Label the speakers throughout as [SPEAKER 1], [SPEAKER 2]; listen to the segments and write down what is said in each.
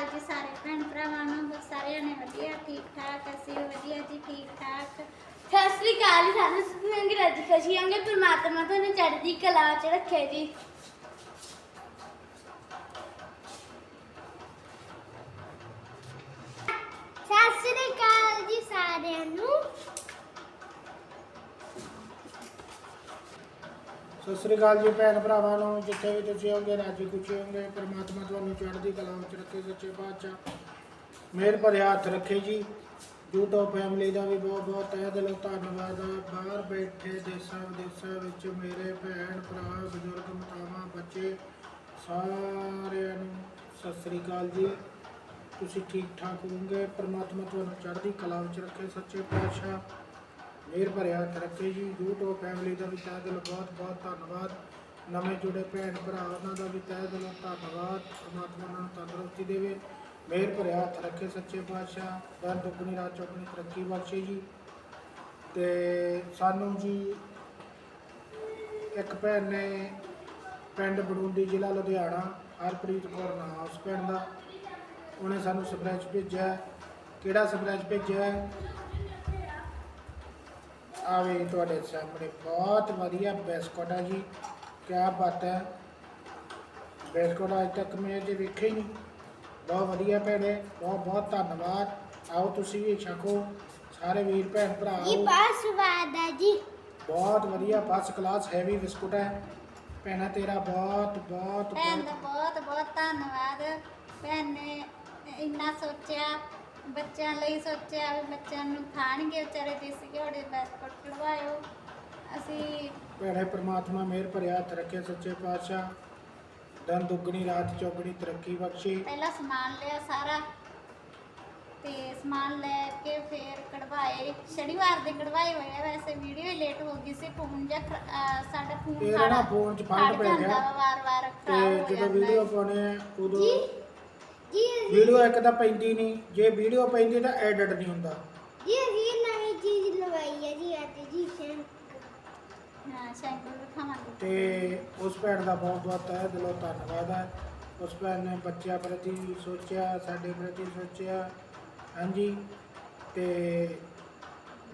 [SPEAKER 1] ਅਕਾਲ ਜੀ ਸਾਰੇ ਭੈਣ ਭਰਾਵਾਂ ਨੂੰ ਬਹੁਤ ਸਾਰਿਆਂ ਨੇ ਵਧੀਆ ਠੀਕ ਠਾਕ ਅਸੀਂ ਵੀ ਵਧੀਆ ਜੀ ਠੀਕ ਠਾਕ।
[SPEAKER 2] ਸਤਿ ਸ੍ਰੀ ਅਕਾਲ ਜੀ, ਸਾਨੂੰ ਸੁਣਾਂਗੇ ਰੱਜ ਖੁਸ਼ੀ ਹੋਗੇ ਪ੍ਰਮਾਤਮਾ ਤੁਹਾਨੂੰ ਚੜ੍ਹਦੀ ਕਲਾ ਚ ਰੱਖੇ ਜੀ। ਅਕਾਲ ਜੀ
[SPEAKER 3] ਭੈਣ ਭਰਾਵਾਂ ਨੂੰ, ਜਿੱਥੇ ਵੀ ਤੁਸੀਂ ਹੋਗੇ ਰਾਜੀ ਖੁਸ਼ੀ ਹੋਗੇ ਪ੍ਰਮਾਤਮਾ ਤੁਹਾਨੂੰ ਚੜ੍ਹਦੀ ਕਲਾ ਵਿੱਚ ਰੱਖੇ, ਸੱਚੇ ਪਾਤਸ਼ਾਹ। ਮਿਹਰ ਭਰਿਆ ਹੱਥ ਰੱਖੇ ਜੀ। YouTube ਫੈਮਿਲੀ ਦਾ ਵੀ ਬਹੁਤ ਬਹੁਤ ਤਹਿ ਦਿਲੋਂ ਧੰਨਵਾਦ ਹੈ ਬਾਹਰ ਬੈਠੇ ਦੇਸ਼ਾਂ ਵਿਦੇਸ਼ਾਂ ਵਿੱਚ ਮੇਰੇ ਭੈਣ ਭਰਾ, ਬਜ਼ੁਰਗ, ਮਾਤਾਵਾਂ, ਬੱਚੇ, ਸਾਰਿਆਂ ਨੂੰ ਸਤਿ ਸ੍ਰੀ ਅਕਾਲ ਜੀ। ਤੁਸੀਂ ਠੀਕ ਠਾਕ ਹੋਵੋਗੇ? ਪ੍ਰਮਾਤਮਾ ਤੁਹਾਨੂੰ ਚੜ੍ਹਦੀ ਕਲਾ ਵਿੱਚ ਰੱਖੇ, ਸੱਚੇ ਪਾਤਸ਼ਾਹ। ਮਿਹਰ ਭਰਿਆ ਹੱਥ ਰੱਖੇ ਜੀ, YouTube ਫੈਮਿਲੀ ਦਾ ਵੀ ਤਹਿ ਦਿਲੋਂ ਬਹੁਤ ਬਹੁਤ ਧੰਨਵਾਦ। ਨਵੇਂ ਜੁੜੇ ਭੈਣ ਭਰਾ, ਉਹਨਾਂ ਦਾ ਵੀ ਤਹਿ ਦਿਲੋਂ, ਧੰਨਵਾਦ। ਪਰਮਾਤਮਾ ਉਹਨਾਂ ਨੂੰ ਤੰਦਰੁਸਤੀ ਦੇਵੇ। ਮਿਹਰ ਭਰਿਆ ਹੱਥ ਸੱਚੇ ਪਾਤਸ਼ਾਹ, ਦਰ ਦੁੱਗਣੀ ਰਾਤ ਚੌਗਣੀ, ਤਰੱਕੀ ਬਖਸ਼ੇ ਜੀ। ਤੇ ਸਾਨੂੰ ਜੀ, ਇੱਕ ਭੈਣ ਨੇ ਪਿੰਡ ਬੜੂੰਡੀ ਜ਼ਿਲ੍ਹਾ ਲੁਧਿਆਣਾ, ਹਰਪ੍ਰੀਤ ਕੌਰ ਨਾਮ ਉਸ ਪਿੰਡ ਦਾ। ਉਹਨੇ ਸਾਨੂੰ ਸਪਰੈਚ ਭੇਜਿਆ। ਕਿਹੜਾ ਸਪਰੈਚ ਭੇਜਿਆ? ਹੈ? ਆਵੇ ਤੁਹਾਡੇ ਸਾਹਮਣੇ। ਬਹੁਤ ਵਧੀਆ ਬਿਸਕੁਟ ਹੈ ਜੀ। ਕੀ ਬਾਤ ਹੈ। ਬਿਸਕੁਟ ਅੱਜ ਤੱਕ ਮੈਂ ਜੇ ਵੇਖੇ ਹੀ ਨਹੀਂ। ਬਹੁਤ ਵਧੀਆ ਭੈਣੇ ਬਹੁਤ ਬਹੁਤ ਧੰਨਵਾਦ। ਆਓ ਤੁਸੀਂ ਵੀ ਛਕੋ। ਸਾਰੇ ਵੀਰ ਭੈਣ ਭਰਾ ਆਓ।
[SPEAKER 2] ਬਹੁਤ ਸਵਾਦ ਹੈ ਜੀ।
[SPEAKER 3] ਬਹੁਤ ਵਧੀਆ ਫਸਟ ਕਲਾਸ ਹੈਵੀ ਬਿਸਕੁਟ ਹੈ। ਭੈਣਾ ਤੇਰਾ ਬਹੁਤ ਬਹੁਤ
[SPEAKER 1] ਭੈਣ ਦਾ
[SPEAKER 3] ਬਹੁਤ
[SPEAKER 1] ਬਹੁਤ ਬਹੁਤ ਧੰਨਵਾਦ। ਭੈਣ ਨੇ ਇੰਨਾ ਸੋਚਿਆ। ਬੱਚਿਆਂ ਲਈ ਸੋਚਿਆ ਵੀ ਬੱਚਿਆਂ ਨੂੰ ਖਾਣਗੇ ਵਿਚਾਰੇ ਦੇਸੀ ਘਿਓ ਦੇ ਬਿਸਕੁਟ ਖਿਲਵਾਇਓ ਅਸੀਂ
[SPEAKER 3] ਭੈਣੇ ਪ੍ਰਮਾਤਮਾ ਮਿਹਰ ਭਰਿਆ ਹੱਥ ਰੱਖੇ ਸੱਚੇ ਪਾਤਸ਼ਾਹ। ਦਿਨ ਦੁੱਗਣੀ ਰਾਤ ਚੌਗਣੀ ਤਰੱਕੀ ਬਖਸ਼ੇ।
[SPEAKER 1] ਪਹਿਲਾਂ ਸਮਾਨ ਲਿਆ ਸਾਰਾ ਤੇ ਸਮਾਨ ਲੈ ਕੇ ਫੇਰ ਕਢਵਾਏ। ਸ਼ਨੀਵਾਰ ਦੇ ਕਢਵਾਏ ਹੋਏ ਆ ਵੈਸੇ ਵੀਡੀਓ ਲੇਟ ਹੋ ਗਈ ਸੀ ਫੋਨ ਜਾਂ ਖਰਾ- ਅਹ ਸਾਡਾ ਫੋਨ
[SPEAKER 3] ਇਹਦਾ ਨਾ ਫੋਨ 'ਚ ਫਲਟ ਪੈ ਗਿਆ।
[SPEAKER 1] ਵਾਰ-ਵਾਰ
[SPEAKER 3] ਤੇ
[SPEAKER 1] ਖਰਾਬ ਹੋ
[SPEAKER 3] ਜਦੋਂ
[SPEAKER 1] ਜਾਂਦਾ
[SPEAKER 3] ਵੀਡੀਓ
[SPEAKER 1] ਹੈ।
[SPEAKER 3] ਪਾਉਣੇ ਆ ਉਦੋਂ
[SPEAKER 2] ਜੀ? ਜੀ
[SPEAKER 3] ਵੀਡੀਓ ਇੱਕ ਤਾਂ ਪੈਂਦੀ ਨਹੀਂ ਜੇ ਵੀਡੀਓ ਪੈਂਦੀ ਤਾਂ ਐਡਿਟ ਨਹੀਂ ਹੁੰਦਾ।
[SPEAKER 2] ਜੀ ਅਸੀਂ ਨਵੀਂ ਚੀਜ਼ ਲਵਾਈ ਹੈ ਜੀ ਅੱਜ ਜੀ ਸ਼ੈਂਕ
[SPEAKER 1] ਹਾਂ
[SPEAKER 3] ਤੇ ਉਸ ਭੈਣ ਦਾ ਬਹੁਤ ਬਹੁਤ ਤਹਿ ਦਿਲੋਂ ਧੰਨਵਾਦ ਹੈ। ਉਸ ਭੈਣ ਨੇ ਬੱਚਿਆਂ ਪ੍ਰਤੀ ਸੋਚਿਆ ਸਾਡੇ ਪ੍ਰਤੀ ਸੋਚਿਆ। ਹਾਂਜੀ ਤੇ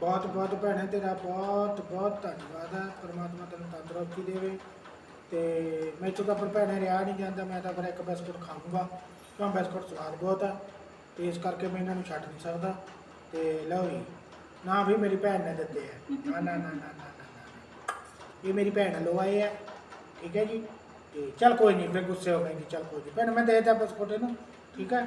[SPEAKER 3] ਬਹੁਤ ਬਹੁਤ ਭੈਣੇ ਤੇਰਾ ਬਹੁਤ ਬਹੁਤ ਧੰਨਵਾਦ ਹੈ। ਪਰਮਾਤਮਾ ਤੈਨੂੰ ਤੰਦਰੁਸਤੀ ਦੇਵੇ। ਤੇ ਮੈਥੋਂ ਤਾਂ ਪਰ ਭੈਣੇ ਰਿਹਾ ਨਹੀਂ ਜਾਂਦਾ ਮੈਂ ਤਾਂ ਫਿਰ ਇੱਕ ਬਿਸਕੁਟ ਖਾਊਂਗਾ। ਕਿਉਂ ਬਿਸਕੁਟ ਸਵਾਦ ਬਹੁਤ ਆ, ਤੇ ਇਸ ਕਰਕੇ ਮੈਂ ਇਹਨਾਂ ਨੂੰ ਛੱਡ ਨਹੀਂ ਸਕਦਾ। ਤੇ ਲਓ ਜੀ, ਨਾ ਵੀ ਮੇਰੀ ਭੈਣ ਨੇ ਦਿੱਤੇ ਆ। ਨਾ ਨਾ ਨਾ ਨਾ ਨਾ ਨਾ ਇਹ ਮੇਰੀ ਭੈਣ ਲੋ ਆਏ ਆ, ਠੀਕ ਹੈ ਜੀ? ਤੇ ਚਲ ਕੋਈ ਨਹੀਂ ਫਿਰ ਗੁੱਸੇ ਹੋ ਗਏ ਚਲ ਕੋਈ ਨਹੀਂ। ਭੈਣ, ਮੈਂ ਦੇ ਦਿੱਤਾ ਬਿਸਕੁਟ ਇਹਨੂੰ ਠੀਕ ਹੈ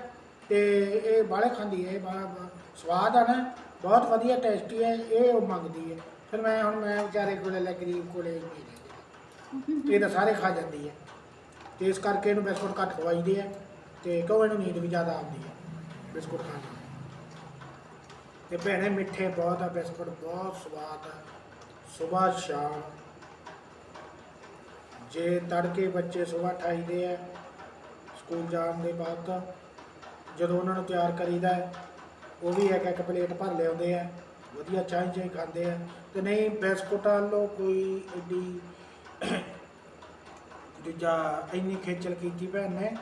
[SPEAKER 3] ਤੇ ਇਹ ਬਾਹਲੇ ਖਾਂਦੀ ਹੈ, ਇਹ ਬੜਾ ਬੜਾ ਸਵਾਦ ਆ ਨਾ, ਬਹੁਤ ਵਧੀਆ ਟੇਸਟੀ ਹੈ, ਇਹ ਉਹ ਮੰਗਦੀ ਹੈ। ਫਿਰ ਮੈਂ ਹੁਣ, ਮੈਂ ਵਿਚਾਰੇ ਕੋਲੇ ਲੈ ਗਰੀਬ ਕੋਲੇ ਨਹੀਂ ਲੈ ਇਹ ਤਾਂ ਸਾਰੇ ਖਾ ਜਾਂਦੀ ਹੈ। ਤੇ ਇਸ ਕਰਕੇ ਇਹਨੂੰ ਬਿਸਕੁਟ ਘੱਟ ਖਵਾਈਦੇ ਆ ਤੇ ਕਹੋ ਇਹਨੂੰ ਨੀਂਦ ਵੀ ਜ਼ਿਆਦਾ ਆਉਂਦੀ ਹੈ ਬਿਸਕੁਟ ਖਾਣ ਨਾਲ। ਤੇ ਭੈਣੇ ਮਿੱਠੇ ਬਹੁਤ ਆ ਬਿਸਕੁਟ ਬਹੁਤ ਸਵਾਦ ਆ। ਸਵੇਰ ਸ਼ਾਮ ਜੇ ਤੜਕੇ ਬੱਚੇ ਸਵੇਰ ਠਾਈਦੇ ਆ ਸਕੂਲ ਜਾਣ ਦੇ ਬਾਅਦ ਜਦੋਂ ਉਹਨਾਂ ਨੂੰ ਤਿਆਰ ਕਰੀਦਾ ਹੈ, ਉਹ ਵੀ ਇੱਕ ਇੱਕ ਪਲੇਟ ਭਰ ਲਿਆਉਂਦੇ ਆ ਵਧੀਆ ਚਾਹ ਚਾਹ ਖਾਂਦੇ ਆ। ਤੇ ਨਹੀਂ ਬਿਸਕੁਟਾਂ ਲੋ ਕੋਈ ਏਡੀ ਦੂਜਾ ਇੰਨੀ ਖੇਚਲ ਕੀਤੀ ਭੈਣ ਨੇ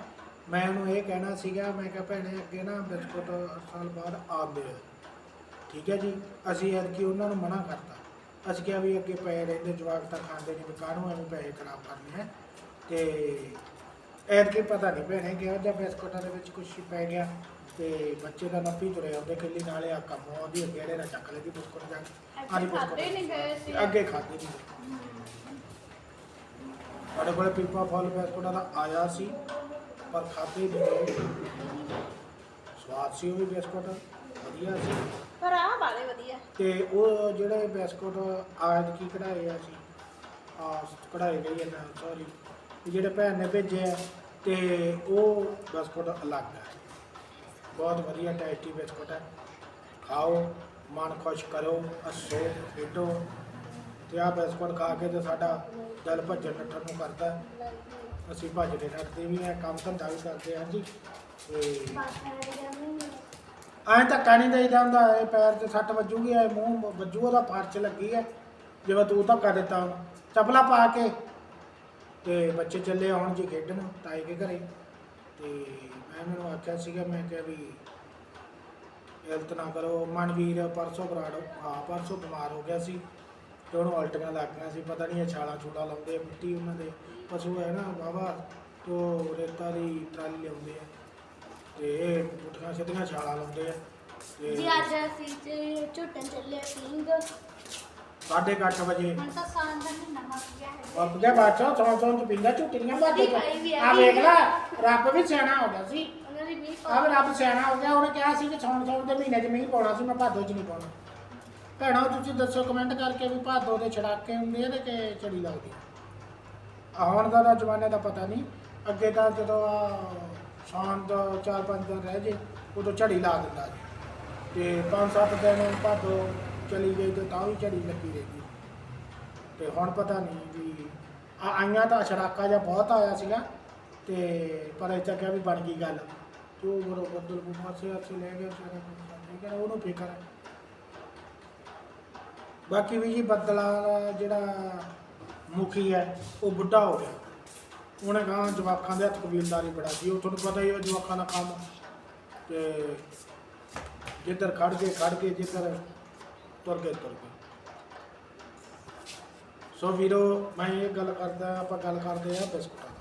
[SPEAKER 3] ਮੈਂ ਉਹਨੂੰ ਇਹ ਕਹਿਣਾ ਸੀਗਾ ਮੈਂ ਕਿਹਾ ਭੈਣੇ ਅੱਗੇ ਨਾ ਬਿਸਕੁਟ ਸਾਲ ਬਾਅਦ ਆਉਂਦੇ ਆ। ਠੀਕ ਹੈ ਜੀ? ਅਸੀਂ ਐਤਕੀ ਉਹਨਾਂ ਨੂੰ ਮਨਾ ਕਰਤਾ। ਅਸੀਂ ਕਿਹਾ ਵੀ ਅੱਗੇ ਪਏ ਰਹਿੰਦੇ ਜਵਾਕ ਤਾਂ ਖਾਂਦੇ ਨਹੀਂ ਵੀ ਕਾਹਨੂੰ ਐਵੇਂ ਪੈਸੇ ਖਰਾਬ ਕਰਨੇ ਹੈ ਤੇ ਐਤਕੀ ਪਤਾ ਨਹੀਂ ਭੈਣੇ ਕਿਹਾ ਜਾਂ ਬਿਸਕੁਟਾਂ ਦੇ ਵਿੱਚ ਕੁਝ ਪੈ ਗਿਆ। ਤੇ ਬੱਚੇ ਦਾ ਨੱਪੀ ਤੁਰੇ ਆਉਂਦੇ ਖਿੱਲੀ ਨਾਲੇ ਆ ਕੰਮ ਆਉਂਦੀ ਅੱਗੇ ਜਿਹੜੇ ਨਾਲ ਚੱਕ ਲੈਂਦੀ ਬਿਸਕੁਟ ਜਾ ਕੇ। ਆਹ।
[SPEAKER 1] ਖਾਧੇ ਨਹੀਂ ਗਏ ਸੀ।
[SPEAKER 3] ਅੱਗੇ ਖਾਦੇ ਨਹੀਂ ਗਏ। ਸਾਡੇ ਕੋਲੇ ਪੀਪਾ ਫਲ ਬਿਸਕੁਟਾਂ ਦਾ ਆਇਆ ਸੀ। ਪਰ ਨਹੀਂ। ਗਏ ਸਵਾਦ ਸੀ ਉਹ ਵੀ ਬਿਸਕੁਟ ਵਧੀਆ ਸੀ।
[SPEAKER 1] ਪਰ ਆ ਵਾਲੇ ਵਧੀਆ।
[SPEAKER 3] ਤੇ ਉਹ ਜਿਹੜੇ ਬਿਸਕੁਟ ਆਜ ਕੀ ਕਢਾਏ ਆ ਸੀ ਆ ਕਢਾਏ ਗਏ ਨਾ ਸੌਰੀ ਜਿਹੜੇ ਭੈਣ ਨੇ ਭੇਜੇ ਆ ਤੇ ਉਹ ਬਿਸਕੁਟ ਅਲੱਗ ਹੈ ਬਹੁਤ ਵਧੀਆ ਟੇਸਟੀ ਬਿਸਕੁਟ ਹੈ ਖਾਓ ਮਨ ਖੁਸ਼ ਕਰੋ ਹੱਸੋ ਖੇਡੋ। ਤੇ ਆ ਬਿਸਕੁਟ ਖਾ ਕੇ ਤੇ ਸਾਡਾ ਦਿਲ ਭੱਜਣ ਨੱਠਣ ਨੂੰ ਕਰਦਾ। ਹੈ। ਅਸੀਂ ਭੱਜਦੇ ਨੱਠਦੇ ਵੀ ਆ ਕੰਮ ਧੰਦਾ ਵੀ ਕਰਦੇ ਹਾਂ ਜੀ ਤੇ ਐਂ ਧੱਕਾ ਨਹੀਂ ਦੇਈਦਾ ਹੁੰਦਾ ਇਹ ਪੈਰ ਤੇ ਸੱਟ ਵੱਜੂਗੀ, ਐ ਮੂੰਹ ਵੱਜੂ, ਉਹਦਾ ਫਰਚ ਲੱਗੀ ਐ। ਜਿਵੇਂ ਤੂੰ ਧੱਕਾ ਦਿੱਤਾ ਉਹਨੂੰ ਚਪਲਾ ਪਾ ਕੇ। ਤੇ ਬੱਚੇ ਚੱਲੇ ਆਉਣ ਜੀ ਖੇਡਣ, ਤਾਏ ਕੇ ਘਰੇ। ਤੇ ਮੈਂ ਮੈਨੂੰ ਆਖਿਆ ਸੀਗਾ, ਮੈਂ ਕਿਹਾ ਵੀ ਹੈਲਥ ਨਾ ਕਰੋ, ਮਨਵੀਰ ਪਰਸੋਂ ਬਰਾੜ ਹਾਂ ਪਰਸੋਂ ਬਿਮਾਰ ਹੋ ਗਿਆ ਸੀ। ਤੇ ਉਹਨੂੰ ਉਲਟੀਆਂ ਲੱਗ ਗਈਆਂ ਸੀ, ਪਤਾ ਨਹੀਂ ਇਹ ਛਾਲਾ ਛੂਲਾ ਲਾਉਂਦੇ ਮਿੱਟੀ ਉਹਨਾਂ ਦੇ। ਪਸ਼ੂ ਹੈ ਨਾ ਵਾਵਾ ਤੋਂ ਰੇਤਾ ਦੀ ਟਰਾਲੀ ਲਿਆਉਂਦੇ ਆ। ਤੇ ਇਹ ਪੁੱਠੀਆਂ ਸਿੱਧੀਆਂ ਛਾਲਾ ਲਾਉਂਦੇ ਆ। ਤੇ
[SPEAKER 2] ਜੀ ਅੱਜ ਅਸੀਂ ਚ ਝੁੱਟਣ ਚੱਲੇ ਸਿੰਘ।
[SPEAKER 3] ਸਾਢੇ ਕੁ ਅੱਠ ਵਜੇ।
[SPEAKER 1] ਹੁਣ ਤਾਂ ਸਾਉਣ ਦਾ ਮਹੀਨਾ ਹੋ ਗਿਆ ਹੈ।
[SPEAKER 3] ਬੱਪ ਗਿਆ ਬਾਚਾ ਸੌਂ ਸੌਂ ਚ ਪਿੰਗਾ ਝੁੱਟੀਆਂ ਬਾਦੇ
[SPEAKER 2] ਉਹਦੀ ਖਾਈ ਵੀ ਆ।
[SPEAKER 3] ਵੇਖ ਲੈ ਰੱਬ ਵੀ ਸਿਆਣਾ ਹੋ ਗਿਆ ਸੀ।
[SPEAKER 2] ਉਹਨਾਂ ਦੀ ਵੀ
[SPEAKER 3] ਰੱਬ ਸਿਆਣਾ ਹੋ ਗਿਆ ਉਹਨੇ ਕਿਹਾ ਸੀ ਕਿ ਸੌਣ ਸੌਣ ਦੇ ਮਹੀਨੇ 'ਚ ਮੀਂਹ ਪਾਉਣਾ ਸੀ ਮੈਂ ਭਾਦੋ 'ਚ ਨਹੀਂ ਪਾਉਣਾ। ਭੈਣੋ ਤੁਸੀਂ ਦੱਸੋ ਕਮੈਂਟ ਕਰਕੇ ਵੀ ਭਾਦੋ ਦੇ ਛੜਾਕੇ ਹੁੰਦੇ ਆ ਤੇ ਕਿ ਚੜੀ ਲੱਗਦੀ ਆ? ਹੁਣ ਦਾ ਤਾਂ ਜ਼ਮਾਨੇ ਦਾ ਪਤਾ ਨਹੀਂ। ਅੱਗੇ ਤਾਂ ਜਦੋਂ ਆ ਸ਼ਾਮ ਦਾ 4-5 ਦਿਨ ਰਹਿ ਜੇ, ਉਦੋਂ ਝੜੀ ਲਾ ਦਿੰਦਾ ਜੀ। ਤੇ 5-7 ਦਿਨ ਭਾਦੋ ਚਲੀ ਗਈ ਤੇ ਤਾਂ ਵੀ ਝੜੀ ਲੱਗੀ ਰਹੀ ਤੇ ਹੁਣ ਪਤਾ ਨਹੀਂ ਵੀ ਆ ਆਈਆਂ ਤਾਂ ਛੜਾਕਾ ਜਿਹਾ ਬਹੁਤ ਆਇਆ ਸੀਗਾ, ਤੇ ਪਰ ਇੱਥੇ ਕਿਹਾ ਵੀ ਬਣ ਗਈ ਗੱਲ। ਤੇ ਉਹ ਬਰੋ ਬੱਦਲ ਨੂੰ ਪਾਸੇ ਆਸੇ ਲੈ ਗਿਆ ਸਾਰਾ ਠੀਕ ਹੈ, ਉਹਨੂੰ ਫਿਕਰ ਹੈ। ਬਾਕੀ ਵੀ ਜੀ ਬੱਦਲਾਂ ਦਾ ਜਿਹੜਾ ਮੁਖੀ ਹੈ, ਉਹ ਬੁੱਢਾ ਹੋ ਗਿਆ। ਉਹਨੇ ਕਹਾ ਜਵਾਕਾਂ ਦੇ ਹੱਥ ਕਬੀਲਦਾਰੀ ਬੜਾ ਸੀ ਉਹ ਤੁਹਾਨੂੰ ਪਤਾ ਹੀ ਹੈ ਜਵਾਕਾਂ ਦਾ ਕੰਮ। ਤੇ ਜਿੱਧਰ ਖੜ ਗਏ ਖੜ ਗਏ ਜਿੱਧਰ ਤੁਰ ਗਏ ਤੁਰ ਗਏ ਸੋ ਵੀਰੋ, ਮੈਂ ਇਹ ਗੱਲ ਕਰਦਾ, ਆਪਾਂ ਗੱਲ ਕਰਦੇ ਆ ਬਿਸਕੁਟਾਂ ਦੀ।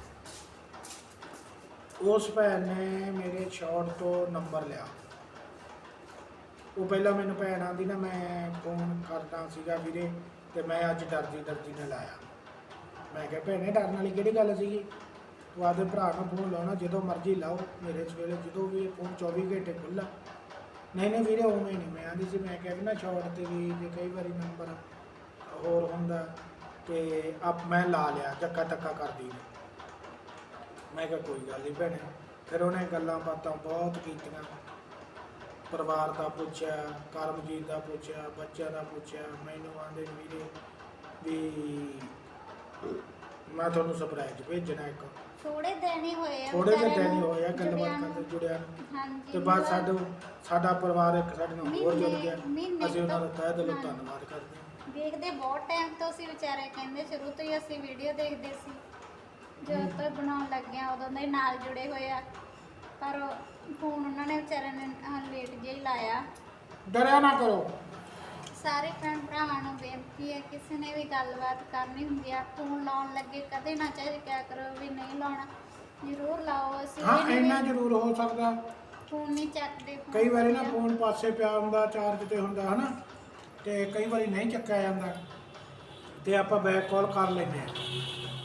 [SPEAKER 3] ਉਸ ਭੈਣ ਨੇ ਮੇਰੇ ਸ਼ਾਰਟ ਤੋਂ ਨੰਬਰ ਲਿਆ। ਉਹ ਪਹਿਲਾਂ ਮੈਨੂੰ ਭੈਣ ਆਂਦੀ ਨਾ ਮੈਂ ਫੋਨ ਕਰਦਾ ਸੀਗਾ ਵੀਰੇ, ਤੇ ਮੈਂ ਅੱਜ ਡਰਦੀ ਡਰਦੀ ਨੇ ਲਾਇਆ। ਮੈਂ ਕਿਹਾ ਭੈਣੇ ਡਰਨ ਵਾਲੀ ਕਿਹੜੀ ਗੱਲ ਸੀਗੀ? ਤੂੰ ਆਪਦੇ ਭਰਾ ਨੂੰ ਫੋਨ ਲਾਉਣਾ, ਜਦੋਂ ਮਰਜ਼ੀ ਲਾਓ, ਮੇਰੇ ਸਵੇਲੇ ਜਦੋਂ ਵੀ ਇਹ ਫੋਨ 24 ਘੰਟੇ ਖੁੱਲ੍ਹਾ। ਨਹੀਂ ਨਹੀਂ ਵੀਰੇ, ਉਵੇਂ ਨਹੀਂ, ਮੈਂ ਆਂਦੀ ਸੀ, ਮੈਂ ਕਿਹਾ ਵੀ ਨਾ ਸ਼ਾਰਟ ਤੇ ਵੀ ਜੇ ਕਈ ਵਾਰੀ ਨੰਬਰ ਹੋਰ ਹੁੰਦਾ ਤੇ ਆਪ ਮੈਂ ਲਾ ਲਿਆ, ਧੱਕਾ ਧੱਕਾ ਕਰਦੀ ਨੇ ਮੈਂ ਕਿਹਾ ਕੋਈ ਗੱਲ ਨਹੀਂ ਭੈਣੇ। ਫਿਰ ਉਹਨੇ ਗੱਲਾਂ ਬਾਤਾਂ ਬਹੁਤ ਕੀਤੀਆਂ। ਪਰਿਵਾਰ ਦਾ ਪੁੱਛਿਆ, ਕਰਮਜੀਤ ਦਾ ਪੁੱਛਿਆ, ਬੱਚਿਆਂ ਦਾ ਪੁੱਛਿਆ, ਮੈਨੂੰ ਆਂਦੇ ਵੀਰੇ ਵੀ ਮੈਂ ਤੁਹਾਨੂੰ ਸਰਪ੍ਰਾਈਜ਼ ਭੇਜਣਾ ਇੱਕ।
[SPEAKER 1] ਥੋੜੇ ਦਿਨ ਹੀ ਹੋਏ ਆ
[SPEAKER 3] ਥੋੜੇ ਜਿਹੇ
[SPEAKER 1] ਵਿਚਾਰਿਆਂ
[SPEAKER 3] ਦਿਨ ਹੀ
[SPEAKER 1] ਨੂੰ
[SPEAKER 3] ਹੋਇਆ
[SPEAKER 1] ਜੁੜਿਆਂ
[SPEAKER 3] ਗੱਲਬਾਤ
[SPEAKER 1] ਨੂੰ।
[SPEAKER 3] ਕਰਦੇ ਜੁੜਿਆ ਨੂੰ।
[SPEAKER 1] ਹਾਂਜੀ
[SPEAKER 3] ਤੇ ਬਾਅਦ
[SPEAKER 1] ਮਤਲਬ
[SPEAKER 3] ਸਾਡਾ ਸਾਡਾ ਪਰਿਵਾਰ ਇੱਕ ਸਾਡੇ ਨਾਲ ਹੋਰ ਜੁੜ
[SPEAKER 1] ਮਹੀਨੇ-
[SPEAKER 3] ਗਿਆ।
[SPEAKER 1] ਮਹੀਨੇ
[SPEAKER 3] ਅਸੀਂ ਉਹਨਾਂ ਦਾ ਤਹਿ ਦਿਲੋਂ। ਧੰਨਵਾਦ ਕਰਦੇ ਹਾਂ।
[SPEAKER 1] ਦੇਖਦੇ ਬਹੁਤ ਟਾਈਮ ਤੋਂ ਸੀ ਵਿਚਾਰੇ ਕਹਿੰਦੇ ਸ਼ੁਰੂ ਤੋਂ ਹੀ ਅਸੀਂ ਵੀਡੀਓ ਦੇਖਦੇ ਸੀ। ਜਦੋਂ ਤੋਂ ਬਣਾਉਣ ਲੱਗਿਆ ਉਦੋਂ ਦੇ ਨਾਲ ਜੁੜੇ ਹੋਏ ਆ। ਪਰ ਫੋਨ ਉਹਨਾਂ ਨੇ ਵਿਚਾਰਿਆਂ ਨੇ ਲੇਟ ਜਿਹਾ ਹੀ ਲਾਇਆ।
[SPEAKER 3] ਡਰਿਆ ਨਾ ਕਰੋ।
[SPEAKER 1] ਸਾਰੇ ਭੈਣ ਭਰਾਵਾਂ ਨੂੰ ਬੇਨਤੀ ਹੈ ਕਿਸੇ ਨੇ ਵੀ ਗੱਲਬਾਤ ਕਰਨੀ ਹੁੰਦੀ ਆ ਫੋਨ ਲਾਉਣ ਲੱਗੇ ਕਦੇ ਨਾ ਚਾਹੇ ਕਿਆ ਕਰੋ ਵੀ ਨਹੀਂ ਲਾਉਣਾ ਜ਼ਰੂਰ ਲਾਓ ਅਸੀਂ
[SPEAKER 3] ਹਾਂ ਇੰਨਾ ਜ਼ਰੂਰ ਹੋ ਸਕਦਾ।
[SPEAKER 1] ਫੋਨ ਨਹੀਂ ਚੱਕਦੇ phone
[SPEAKER 3] ਕਈ ਵਾਰੀ ਨਾ। ਫੋਨ ਪਾਸੇ ਪਿਆ ਹੁੰਦਾ ਚਾਰਜ ਤੇ ਹੁੰਦਾ ਹਨਾ? ਤੇ ਕਈ ਵਾਰੀ ਨਹੀਂ ਚੱਕਿਆ ਜਾਂਦਾ ਤੇ ਆਪਾਂ ਬੈਕ ਕਾਲ ਕਰ ਲੈਂਦੇ ਆ।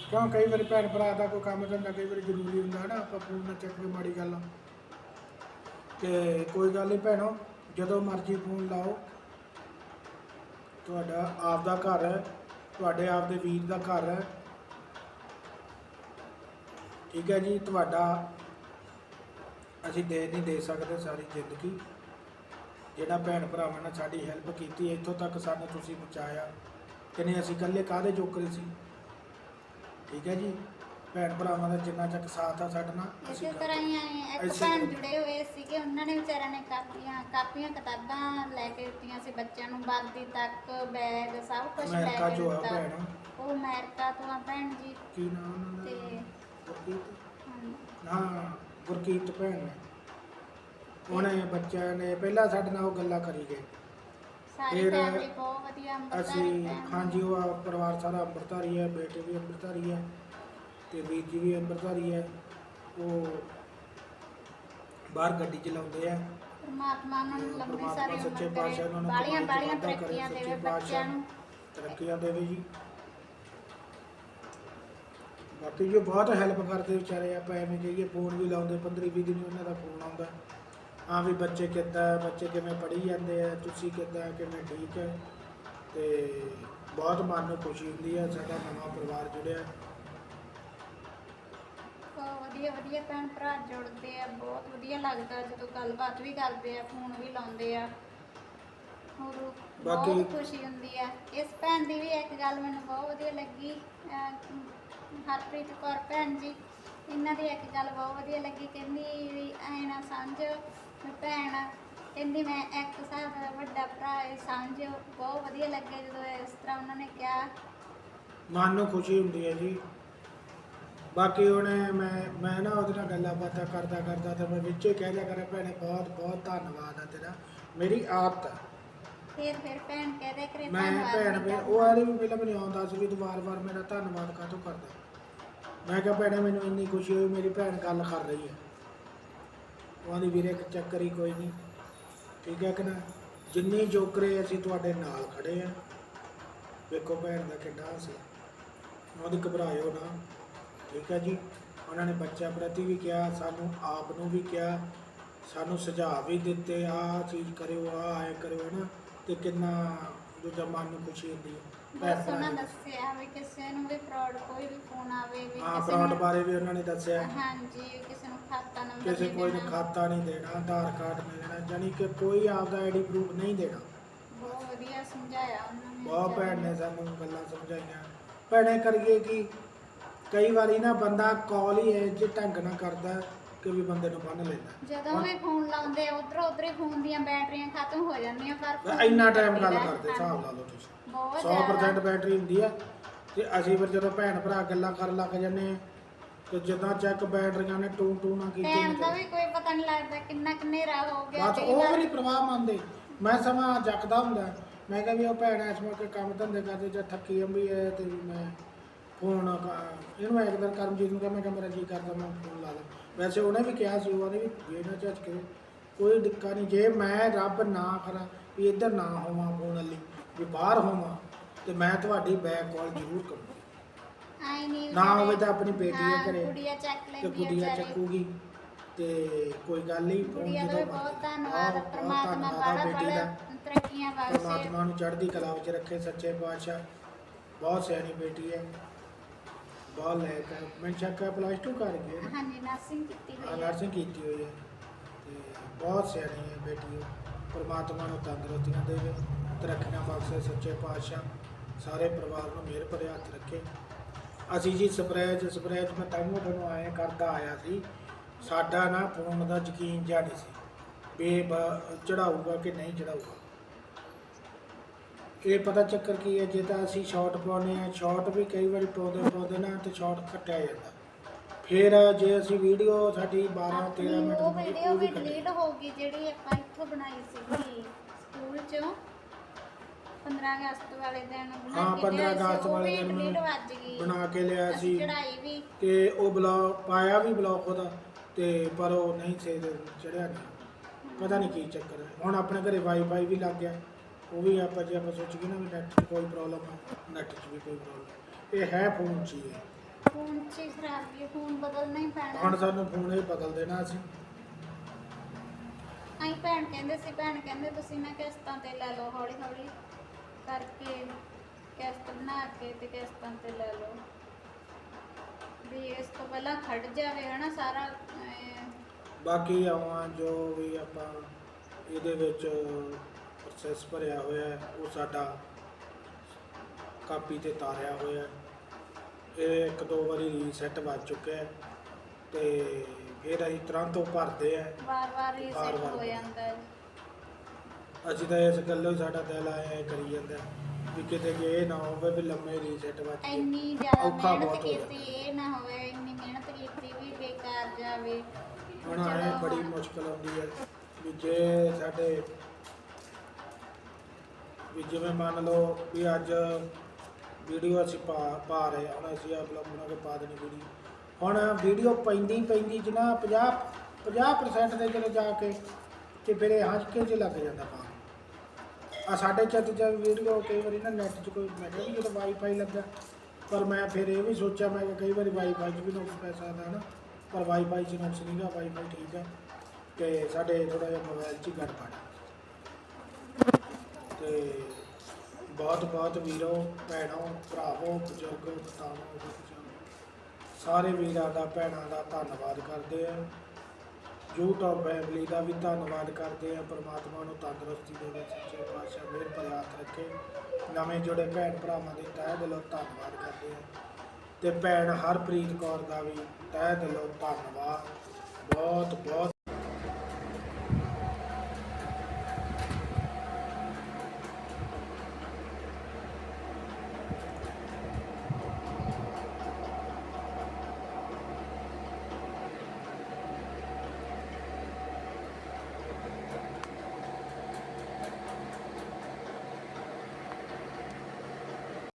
[SPEAKER 3] ਕਿਉਂ? ਕਈ ਵਾਰੀ ਭੈਣ ਭਰਾ ਦਾ ਕੋਈ ਕੰਮ ਧੰਦਾ ਕਈ ਵਾਰੀ ਜ਼ਰੂਰੀ ਹੁੰਦਾ ਹਨਾ? ਆਪਾਂ ਫੋਨ ਨਾ ਚੱਕ ਕੇ ਮਾੜੀ ਗੱਲ। ਆ। ਤੇ ਕੋਈ ਗੱਲ ਨਹੀਂ ਭੈਣੋ ਜਦੋਂ ਮਰਜ਼ੀ ਫੋਨ ਲਾਓ। ਤੁਹਾਡਾ ਆਪ ਦਾ ਘਰ ਹੈ, ਤੁਹਾਡੇ ਆਪ ਦੇ ਵੀਰ ਦਾ ਘਰ ਹੈ। ਠੀਕ ਹੈ ਜੀ, ਤੁਹਾਡਾ ਅਸੀਂ ਦੇ ਨਹੀਂ ਦੇ ਸਕਦੇ ਸਾਰੀ ਜ਼ਿੰਦਗੀ। ਜਿਹੜਾ ਭੈਣ ਭਰਾਵਾਂ ਨੇ ਸਾਡੀ ਹੈਲਪ ਕੀਤੀ, ਇੱਥੋਂ ਤੱਕ ਸਾਨੂੰ ਤੁਸੀਂ ਪਹੁੰਚਾਇਆ ਕਿ ਨਹੀਂ ਅਸੀਂ ਇਕੱਲੇ ਕਾਹਦੇ ਜੋਕਰੇ ਸੀ? ਠੀਕ ਹੈ ਜੀ। ਭੈਣ ਭਰਾਵਾਂ ਦਾ ਜਿੰਨਾ ਚੱਕ ਸਾਥ ਆ ਸਾਡੇ
[SPEAKER 1] ਇਸੇ। ਤਰ੍ਹਾਂ ਹੀ ਆਏ ਇੱਕ
[SPEAKER 3] ਇਸੇ
[SPEAKER 1] ਭੈਣ
[SPEAKER 3] ਤਰ੍ਹਾਂ।
[SPEAKER 1] ਜੁੜੇ ਹੋਏ ਸੀਗੇ ਉਹਨਾਂ ਨੇ ਵਿਚਾਰਿਆਂ ਨੇ ਕਾਪੀਆਂ ਕਾਪੀਆਂ ਕਿਤਾਬਾਂ ਲੈ ਕੇ ਦਿੱਤੀਆਂ ਸੀ ਬੱਚਿਆਂ ਨੂੰ ਵਰਦੀ ਤੱਕ ਬੈਗ ਸਭ ਕੁਝ ਲੈ
[SPEAKER 3] ਅਮਰੀਕਾ
[SPEAKER 1] ਕੇ
[SPEAKER 3] ਜੋ ਆ
[SPEAKER 1] ਦਿੱਤਾ।
[SPEAKER 3] ਭੈਣ।
[SPEAKER 1] ਉਹ ਅਮਰੀਕਾ ਤੋਂ ਆ ਭੈਣ ਜੀ।
[SPEAKER 3] ਕੀ ਨਾਮ ਉਹਨਾਂ
[SPEAKER 1] ਤੇ
[SPEAKER 3] ਦਾ ਗੁਰਕੀਤ
[SPEAKER 1] ਹਾਂਜੀ,
[SPEAKER 3] ਹਾਂ ਗੁਰਕੀਤ ਭੈਣ ਨੇ। ਉਹਨੇ ਬੱਚਿਆਂ ਨੇ ਪਹਿਲਾਂ ਸਾਡੇ ਨਾਲ ਉਹ ਗੱਲਾਂ ਕਰੀ ਗਏ।
[SPEAKER 1] ਸਾਰੀ
[SPEAKER 3] ਫਿਰ
[SPEAKER 1] ਫੈਮਿਲੀ ਬਹੁਤ ਵਧੀਆ ਅੰਮ੍ਰਿਤਧਾਰੀ
[SPEAKER 3] ਅਸੀਂ। ਹਾਂਜੀ ਉਹ ਆ ਪਰਿਵਾਰ ਸਾਰਾ ਅੰਮ੍ਰਿਤਧਾਰੀ ਹੈ ਬੇਟੇ ਵੀ ਅੰਮ੍ਰਿਤਧਾਰੀ ਹੈ। ਤੇ ਵੀ ਅੰਮ੍ਰਿਤਧਾਰੀ ਹੈ ਉਹ ਬਾਹਰ ਗੱਡੀ ਚਲਾਉਂਦੇ ਆ।
[SPEAKER 1] ਪਰਮਾਤਮਾ ਉਹਨਾਂ ਨੂੰ ਲੰਬੀ
[SPEAKER 3] ਪਰਮਾਤਮਾ
[SPEAKER 1] ਸਾਰੀ
[SPEAKER 3] ਸੱਚੇ
[SPEAKER 1] ਉਮਰ
[SPEAKER 3] ਪਾਤਸ਼ਾਹ ਉਹਨਾਂ ਨੂੰ
[SPEAKER 1] ਬਾਲੀਆਂ
[SPEAKER 3] ਕਮਾਈ
[SPEAKER 1] ਬਾਲੀਆਂ
[SPEAKER 3] ਚ ਵਾਧਾ ਕਰੇ,
[SPEAKER 1] ਤਰੱਕੀਆਂ
[SPEAKER 3] ਸੱਚੇ
[SPEAKER 1] ਦੇਵੇ
[SPEAKER 3] ਪਾਤਸ਼ਾਹ
[SPEAKER 1] ਬੱਚਿਆਂ ਨੂੰ।
[SPEAKER 3] ਤਰੱਕੀਆਂ ਦੇਵੇ ਜੀ। ਬਾਕੀ ਜੋ ਬਹੁਤ ਹੈਲਪ ਕਰਦੇ ਵਿਚਾਰੇ ਆਪਾਂ ਐਵੇਂ ਕਹੀਏ ਫੋਨ ਵੀ ਲਾਉਂਦੇ 15 20 ਦਿਨ ਉਹਨਾਂ ਦਾ ਫੋਨ ਆਉਂਦਾ। ਹਾਂ ਵੀ ਬੱਚੇ ਕਿੱਦਾਂ ਬੱਚੇ ਕਿਵੇਂ ਪੜ੍ਹੀ ਜਾਂਦੇ ਆ ਤੁਸੀਂ ਕਿੱਦਾਂ ਕਿਵੇਂ ਠੀਕ ਹੈ ਤੇ ਬਹੁਤ ਮਨ ਨੂੰ ਖੁਸ਼ੀ ਹੁੰਦੀ ਹੈ ਸਾਡਾ ਨਵਾਂ ਪਰਿਵਾਰ ਜੁੜਿਆ।
[SPEAKER 1] ਵਧੀਆ ਵਧੀਆ ਭੈਣ ਭਰਾ ਜੁੜਦੇ ਆ ਬਹੁਤ ਵਧੀਆ ਲੱਗਦਾ ਜਦੋਂ ਗੱਲਬਾਤ ਵੀ ਕਰਦੇ ਆ ਫੋਨ ਵੀ ਲਾਉਂਦੇ ਆ। ਹੋਰ
[SPEAKER 3] ਬਾਕੀ-
[SPEAKER 1] ਬਹੁਤ ਖੁਸ਼ੀ ਹੁੰਦੀ ਆ। ਇਸ ਭੈਣ ਦੀ ਵੀ ਇੱਕ ਗੱਲ ਮੈਨੂੰ ਬਹੁਤ ਵਧੀਆ ਲੱਗੀ ਅਹ, ਹਰਪ੍ਰੀਤ ਕੌਰ ਭੈਣ ਜੀ ਇਹਨਾਂ ਦੀ ਇੱਕ ਗੱਲ ਬਹੁਤ ਵਧੀਆ ਲੱਗੀ ਕਹਿੰਦੀ ਵੀ ਐ ਨਾ ਸਮਝੋ ਵੀ ਭੈਣ ਕਹਿੰਦੀ ਮੈਂ ਇੱਕ ਹਿਸਾਬ ਦਾ ਵੱਡਾ ਭਰਾ ਹੈ ਸਮਝੋ ਬਹੁਤ ਵਧੀਆ ਲੱਗਿਆ ਜਦੋਂ ਇਸ ਤਰ੍ਹਾਂ ਉਹਨਾਂ ਨੇ ਕਿਹਾ।
[SPEAKER 3] ਮਨ ਨੂੰ ਖੁਸ਼ੀ ਹੁੰਦੀ ਹੈ ਜੀ। ਬਾਕੀ ਉਹਨੇ ਮੈਂ ਮੈਂ ਨਾ ਉਹਦੇ ਨਾਲ ਗੱਲਾਂ ਬਾਤਾਂ ਕਰਦਾ ਕਰਦਾ ਤੇ ਮੈਂ ਵਿੱਚੇ ਕਹਿ ਲਿਆ ਕਰਾਂ ਭੈਣੇ ਬਹੁਤ ਬਹੁਤ ਧੰਨਵਾਦ ਆ ਤੇਰਾ ਮੇਰੀ ਆਦਤ ਆ।
[SPEAKER 1] ਫਿਰ ਫਿਰ ਭੈਣ ਕਹਦੇ ਕਰੇ
[SPEAKER 3] ਮੈਂ ਭੈਣ
[SPEAKER 1] ਵੀ।
[SPEAKER 3] ਉਹ ਆਲੀ ਵੀ ਪਹਿਲਾਂ ਮੈਨੂੰ ਆਉਂਦਾ ਸੀ ਵੀ ਤੂੰ ਵਾਰ-ਵਾਰ ਮੇਰਾ ਧੰਨਵਾਦ ਕਾਹਤੋਂ ਕਰਦਾ। ਮੈਂ ਕਿਹਾ ਭੈਣੇ ਮੈਨੂੰ ਇੰਨੀ ਖੁਸ਼ੀ ਹੋਈ ਮੇਰੀ ਭੈਣ ਗੱਲ ਕਰ ਰਹੀ ਹੈ ਉਹ ਆਂਦੀ ਵੀਰੇ ਇੱਕ ਚੱਕਰ ਹੀ ਕੋਈ ਨਹੀਂ ਠੀਕ ਹੈ ਕਿ ਨਾ? ਜਿੰਨੀ ਜੋਕਰੇ ਅਸੀਂ ਤੁਹਾਡੇ ਨਾਲ ਖੜੇ ਆ ਵੇਖੋ ਭੈਣ ਦਾ ਕਿੱਡਾ ਹੌਸਲਾ ਉਹਦੀ ਘਬਰਾਇਓ ਨਾ। ਠੀਕ ਹੈ ਜੀ। ਉਹਨਾਂ ਨੇ ਬੱਚਿਆਂ ਪ੍ਰਤੀ ਵੀ ਕਿਹਾ ਸਾਨੂੰ ਆਪ ਨੂੰ ਵੀ ਕਿਹਾ ਸਾਨੂੰ ਸੁਝਾਅ ਵੀ ਦਿੱਤੇ ਆਹ ਚੀਜ਼ ਕਰਿਓ ਆਹ ਐ ਕਰਿਓ ਨਾ ਤੇ ਕਿੰਨਾ ਦੂਜਾ ਮਨ ਨੂੰ ਖੁਸ਼ੀ ਹੁੰਦੀ ਹੈ।
[SPEAKER 1] ਬਸ ਉਹਨਾਂ। ਦੱਸਿਆ ਵੀ ਕਿਸੇ ਨੂੰ ਵੀ ਫਰਾਡ ਕੋਈ ਵੀ ਫੋਨ ਆਵੇ ਵੀ
[SPEAKER 3] ਹਾਂ ਫਰਾਡ ਬਾਰੇ ਵੀ ਉਹਨਾਂ ਨੇ ਦੱਸਿਆ।
[SPEAKER 1] ਹਾਂਜੀ ਕਿਸੇ ਨੂੰ ਖਾਤਾ ਨੰਬਰ
[SPEAKER 3] ਕਿਸੇ ਕੋਈ ਨੂੰ। ਖਾਤਾ ਨਹੀਂ ਦੇਣਾ ਆਧਾਰ ਕਾਰਡ ਨਹੀਂ ਦੇਣਾ ਜਾਨੀ ਕਿ ਕੋਈ ਆਪਦਾ ਆਈਡੀ ਪ੍ਰੂਫ ਨਹੀਂ ਦੇਣਾ।
[SPEAKER 1] ਬਹੁਤ ਵਧੀਆ ਸਮਝਾਇਆ ਉਹਨਾਂ ਨੇ।
[SPEAKER 3] ਬਹੁਤ ਭੈਣ ਨੇ।
[SPEAKER 1] ਨੇ।
[SPEAKER 3] ਸਾਨੂੰ ਗੱਲਾਂ ਸਮਝਾਈਆਂ। ਭੈਣੇ ਕਰੀਏ ਕਿ? ਕਈ ਵਾਰੀ ਨਾ ਬੰਦਾ ਕਾਲ ਹੀ ਇਹ ਜੇ ਢੰਗ ਨਾਲ ਕਰਦਾ ਕਿ ਵੀ ਬੰਦੇ ਨੂੰ ਬੰਨ ਲੈਂਦਾ।
[SPEAKER 1] ਜਦੋਂ ਵੀ ਫੋਨ ਲਾਉਂਦੇ ਉਧਰ ਉਧਰ ਹੀ ਫੋਨ ਦੀਆਂ ਬੈਟਰੀਆਂ ਖਤਮ ਹੋ ਜਾਂਦੀਆਂ ਪਰ phone
[SPEAKER 3] ਇੰਨਾ ਟਾਈਮ ਗੱਲ ਕਰਦੇ ਹਿਸਾਬ ਲਾ ਲਓ ਤੁਸੀਂ।
[SPEAKER 1] ਬਹੁਤ
[SPEAKER 3] 100%
[SPEAKER 1] ਜ਼ਿਆਦਾ
[SPEAKER 3] ਬੈਟਰੀ ਹੁੰਦੀ ਆ ਤੇ ਅਸੀਂ ਫਿਰ ਜਦੋਂ ਭੈਣ ਭਰਾ ਗੱਲਾਂ ਕਰਨ ਲੱਗ ਜੰਨੇ ਆ ਤੇ ਜਦੋਂ ਚੱਕ ਬੈਟਰੀਆਂ ਨੇ ਟੂ ਟੂ ਨਾ ਕੀਤੀ
[SPEAKER 1] ਟਾਈਮ ਦਾ ਵੀ ਕੋਈ ਪਤਾ ਨਹੀਂ ਲੱਗਦਾ ਕਿੰਨਾ ਕਿੰਨੇਰਾ ਹੋ ਗਿਆ ਕਈ
[SPEAKER 3] ਉਹ
[SPEAKER 1] ਵਾਰ
[SPEAKER 3] ਵੀ ਨਹੀਂ ਪ੍ਰਵਾਹ ਮੰਨਦੇ। ਮੈਂ ਸਮਾਂ ਜੱਕਦਾ ਹੁੰਦਾ ਮੈਂ ਕਿਹਾ ਵੀ ਉਹ ਭੈਣ ਇਸ ਮੌਕੇ ਕੰਮ ਧੰਦੇ ਕਰਦੇ ਜਾਂ ਥੱਕੀ ਜਾਂਦੀ ਹੈ ਤੇ ਵੀ ਮੈਂ ਫੋਨ ਇਹਨੂੰ ਮੈਂ ਇੱਕ ਦਿਨ ਕਰਮਜੀਤ ਨੂੰ ਕਿਹਾ ਮੈਂ ਕਿਹਾ ਮੇਰਾ ਜੀ ਕਰਦਾ ਮੈਂ ਫੋਨ ਲਾ ਲਾਂ ਵੈਸੇ ਉਹਨੇ ਵੀ ਕਿਹਾ ਸੀ ਉਹਨੇ ਵੀ ਇਹ ਨਾ ਝਟਕੇ ਕੋਈ ਦਿੱਕਤ ਨਹੀਂ ਜੇ ਮੈਂ ਰੱਬ ਨਾ ਕਰਾਂ ਵੀ ਇੱਧਰ ਨਾ ਹੋਵਾਂ ਫੋਨ ਵਾਲੀ ਵੀ ਬਾਹਰ ਹੋਵਾਂ ਤੇ ਮੈਂ ਤੁਹਾਡੀ ਬੈਕ ਕਾਲ ਜ਼ਰੂਰ ਕਰੂੰਗਾ।
[SPEAKER 1] ਆਈ ਨਹੀਂ
[SPEAKER 3] ਨਾ ਹੋਵੇ ਤਾਂ ਆਪਣੀ ਬੇਟੀ ਹੈ ਘਰੇ
[SPEAKER 1] ਗੁੜੀਆ ਚੱਕ
[SPEAKER 3] ਤੇ
[SPEAKER 1] ਲੈਂਦੀ ਵਿਚਾਰੀ।
[SPEAKER 3] ਚੱਕੂਗੀ ਤੇ ਕੋਈ ਗੱਲ ਨਹੀਂ
[SPEAKER 1] ਗੁੜੀਆ ਦਾ ਬਹੁਤ ਧੰਨਵਾਦ ਪ੍ਰਮਾਤਮਾ
[SPEAKER 3] ਦਾ।
[SPEAKER 1] ਬਾੜਾ ਤਰੱਕੀਆਂ ਬਖਸ਼ੇ
[SPEAKER 3] ਪਰਮਾਤਮਾ ਨੂੰ ਚੜ੍ਹਦੀ ਕਲਾ ਵਿੱਚ ਰੱਖੇ ਸੱਚੇ ਪਾਤਸ਼ਾਹ ਬਹੁਤ ਸਿਆਣੀ ਬੇਟੀ ਹੈ। ਬਹੁਤ ਲਾਇਕ ਹੈ ਮੈਂ ਚੱਕਾ ਪਲੱਸ 2 ਕਰ ਨਾ
[SPEAKER 1] ਹਾਂਜੀ ਨਰਸਿੰਗ ਕੀਤੀ
[SPEAKER 3] ਆ
[SPEAKER 1] ਹੋਈ ਹੈ
[SPEAKER 3] ਨਰਸਿੰਗ ਕੀਤੀ ਹੋਈ ਹੈ। ਤੇ ਬਹੁਤ ਸਿਆਣੀ ਹੈ ਬੇਟੀ ਉਹ। ਪਰਮਾਤਮਾ ਨੂੰ ਤੰਦਰੁਸਤੀਆਂ ਦੇਵੇ ਤਰੱਕੀਆਂ ਬਖਸ਼ੇ ਸੱਚੇ ਪਾਤਸ਼ਾਹ। ਸਾਰੇ ਪਰਿਵਾਰ ਨੂੰ ਮਿਹਰ ਭਰੇ ਹੱਥ ਰੱਖੇ। ਅਸੀਂ ਜੀ ਸਪਰੇਜ ਸਪਰੇਜ ਮੈਂ ਤਾਈਓ ਤੁਹਾਨੂੰ ਆਏ ਕਰਦਾ ਆਇਆ ਸੀ। ਸਾਡਾ ਨਾ ਫੋਨ ਦਾ ਯਕੀਨ ਨਹੀਂ ਸੀ। ਵੀ ਚੜਾਊਗਾ ਕਿ ਨਹੀਂ ਚੜਾਊਗਾ ਇਹ ਪਤਾ ਚੱਕਰ ਕੀ ਹੈ ਜੇ ਤਾਂ ਅਸੀਂ ਸ਼ਾਰਟ ਪਾਉਂਦੇ ਆ ਸ਼ਾਰਟ ਵੀ ਕਈ ਵਾਰੀ ਪਾਉਂਦੇ ਪਾਉਂਦੇ ਨਾ ਤੇ ਸ਼ਾਰਟ ਕੱਟਿਆ ਜਾਂਦਾ। ਫਿਰ ਜੇ ਅਸੀਂ ਵੀਡੀਓ ਸਾਡੀ 12 13
[SPEAKER 1] ਆਪਣੀ
[SPEAKER 3] ਮਿੰਟ
[SPEAKER 1] ਉਹ ਵੀਡੀਓ ਵੀ। ਡਿਲੀਟ ਹੋ ਗਈ ਜਿਹੜੀ ਆਪਾਂ ਇੱਥੋਂ ਬਣਾਈ ਸੀ ਸਕੂਲ ਚੋਂ। 15 ਅਗਸਤ ਵਾਲੇ ਦਿਨ ਬਣਾ
[SPEAKER 3] ਹਾਂ,
[SPEAKER 1] ਕੇ
[SPEAKER 3] 15
[SPEAKER 1] ਲਿਆਏ ਸੀ,
[SPEAKER 3] ਅਗਸਤ ਵਾਲੇ ਦਿਨ ਬਣਾ ਕੇ ਲਿਆ ਸੀ।
[SPEAKER 1] ਚੜਾਈ ਵੀ।
[SPEAKER 3] ਤੇ ਉਹ ਬਲੌਕ ਪਾਇਆ ਵੀ ਬਲੌਕ ਉਹਦਾ ਤੇ ਪਰ ਉਹ ਨਹੀਂ ਸੇ ਚੜਿਆ ਨਹੀਂ। ਪਤਾ ਨਹੀਂ ਕੀ ਚੱਕਰ ਹੈ। ਹੁਣ ਆਪਣੇ ਘਰੇ ਵਾਈਫਾਈ ਵੀ ਲੱਗ ਗਿਆ। ਉਹ ਵੀ ਆਪਾਂ ਜੇ ਆਪਾਂ ਸੋਚੀਏ ਨਾ ਵੀ ਨੈਟ 'ਚ ਕੋਈ ਪ੍ਰੋਬਲਮ ਹੈ ਨੈਟ 'ਚ ਵੀ ਕੋਈ ਪ੍ਰੋਬਲਮ ਇਹ ਹੈ ਫੋਨ 'ਚ ਹੀ ਹੈ
[SPEAKER 1] ਫੋਨ ਚ ਖਰਾਬੀ ਹੈ ਫੋਨ ਬਦਲਣਾ ਹੀ ਪੈਣਾ।
[SPEAKER 3] ਹੁਣ ਸਾਨੂੰ ਫੋਨ ਇਹ ਬਦਲ ਦੇਣਾ ਅਸੀਂ।
[SPEAKER 1] ਆਈ ਭੈਣ ਕਹਿੰਦੇ ਸੀ ਭੈਣ ਕਹਿੰਦੇ ਤੁਸੀਂ ਨਾ ਕਿਸ਼ਤਾਂ ਤੇ ਲੈ ਲਓ ਹੌਲੀ ਹੌਲੀ ਕਰਕੇ ਕਿਸ਼ਤ ਬਣਾ ਕੇ ਤੇ ਕਿਸ਼ਤਾਂ ਤੇ ਲੈ ਲਓ। ਵੀ ਇਸ ਤੋਂ ਪਹਿਲਾਂ ਖੜ ਜਾਵੇ ਹਨਾ ਸਾਰਾ ਅਹ,
[SPEAKER 3] ਬਾਕੀ ਆਵਾਂ ਜੋ ਵੀ ਆਪਾਂ ਇਹਦੇ ਵਿੱਚ ਪ੍ਰੋਸੈਸ ਭਰਿਆ ਹੋਇਆ ਹੈ ਉਹ ਸਾਡਾ ਕਾਪੀ ਤੇ ਤਾਰਿਆ ਹੋਇਆ ਹੈ। ਇਹ ਇੱਕ ਦੋ ਵਾਰੀ ਰੀਸੈਟ ਵੱਜ ਚੁੱਕਿਆ ਹੈ ਤੇ ਫਿਰ ਅਸੀਂ ਤੁਰੰਤ ਉਹ ਭਰਦੇ ਆ
[SPEAKER 1] ਵਾਰ-ਵਾਰ ਰੀਸੈਟ
[SPEAKER 3] ਵਾਰ-ਵਾਰ।
[SPEAKER 1] ਹੋ ਜਾਂਦਾ ਹੈ।
[SPEAKER 3] ਅਸੀਂ ਤਾਂ ਇਸ ਗੱਲੋਂ ਹੀ ਸਾਡਾ ਦਿਲ ਆਇਆ ਕਰੀ ਜਾਂਦਾ ਵੀ ਕਿਤੇ ਜੇ ਇਹ ਨਾ ਹੋਵੇ ਵੀ ਲੰਮੇ ਰੀਸੈਟ ਵੱਜ ਗਏ।
[SPEAKER 1] ਇੰਨੀ ਜ਼ਿਆਦਾ
[SPEAKER 3] ਔਖਾ
[SPEAKER 1] ਮਿਹਨਤ
[SPEAKER 3] ਬਹੁਤ ਹੋ
[SPEAKER 1] ਕੀਤੀ ਇਹ ਨਾ ਹੋਵੇ ਇੰਨੀ ਮਿਹਨਤ ਕੀਤੀ ਵੀ ਬੇਕਾਰ ਜਾਵੇ।
[SPEAKER 3] ਹੁਣ ਆਏ ਬੜੀ। ਮੁਸ਼ਕਲ ਆਉਂਦੀ ਹੈ ਵੀ ਜੇ ਸਾਡੇ ਵੀ ਜਿਵੇਂ ਮੰਨ ਲਓ ਵੀ ਅੱਜ ਵੀਡੀਓ ਅਸੀਂ ਪਾ ਪਾ ਰਹੇ ਹਾਂ, ਹੁਣ ਅਸੀਂ ਆਪ ਬਣਾ ਕੇ ਪਾ ਦੇਣੀ ਵੀਡੀਓ। ਹੁਣ ਵੀਡੀਓ ਪੈਂਦੀ ਪੈਂਦੀ ਜਿਨਾ 50 50% ਦੇ ਜਦੋਂ ਜਾ ਕੇ ਤੇ ਫਿਰ ਇਹ ਹੱਸਕੇ ਚ ਲੱਗ ਜਾਂਦਾ ਪਾ ਆ ਸਾਡੇ ਚੱਤ ਚ ਵੀਡੀਓ ਕਈ ਵਾਰੀ ਨਾ ਨੈਟ 'ਚ ਕੋਈ ਮੈਂ ਕਿਹਾ ਵੀ ਜਦੋਂ ਵਾਈਫਾਈ ਲੱਗਾ ਪਰ ਮੈਂ ਫਿਰ ਇਹ ਵੀ ਸੋਚਿਆ ਮੈਂ ਕਿ ਕਈ ਵਾਰੀ ਵਾਈਫਾਈ 'ਚ ਵੀ ਨੁਕਸ ਪੈ ਸਕਦਾ ਹੈ ਨਾ ਪਰ ਵਾਈਫਾਈ 'ਚ ਨੁਕਸ ਨਹੀਂਗਾ ਵਾਈਫਾਈ ਠੀਕ ਹੈ ਤੇ ਸਾਡੇ ਥੋੜਾ ਜਿਹਾ ਮੋਬਾਈਲ 'ਚ ਹੀ ਗੜਬੜ ਹੈ ਤੇ ਬਹੁਤ ਬਹੁਤ ਵੀਰੋ, ਭੈਣੋ, ਭਰਾਵੋ, ਬਜ਼ੁਰਗੋ ਬਤਾਵੋ ਸਾਰੇ ਵੀਰਾਂ ਦਾ, ਭੈਣਾਂ ਦਾ ਧੰਨਵਾਦ ਕਰਦੇ ਆ। YouTube ਫੈਮਿਲੀ ਦਾ ਵੀ ਧੰਨਵਾਦ ਕਰਦੇ ਆ। ਪ੍ਰਮਾਤਮਾ ਨੂੰ ਤੰਦਰੁਸਤੀ ਦੇਵੇ, ਸੱਚੇ ਪਾਤਸ਼ਾਹ ਮਿਹਰ ਭਰੇ ਰੱਖੇ। ਨਵੇਂ ਜੁੜੇ ਭੈਣ ਭਰਾਵਾਂ ਦੇ ਤਹਿ ਦਿਲੋਂ ਧੰਨਵਾਦ ਕਰਦੇ ਆ। ਤੇ ਭੈਣ ਹਰਪ੍ਰੀਤ ਕੌਰ ਦਾ ਵੀ ਤਹਿ ਦਿਲੋਂ ਧੰਨਵਾਦ। ਬਹੁਤ ਬਹੁਤ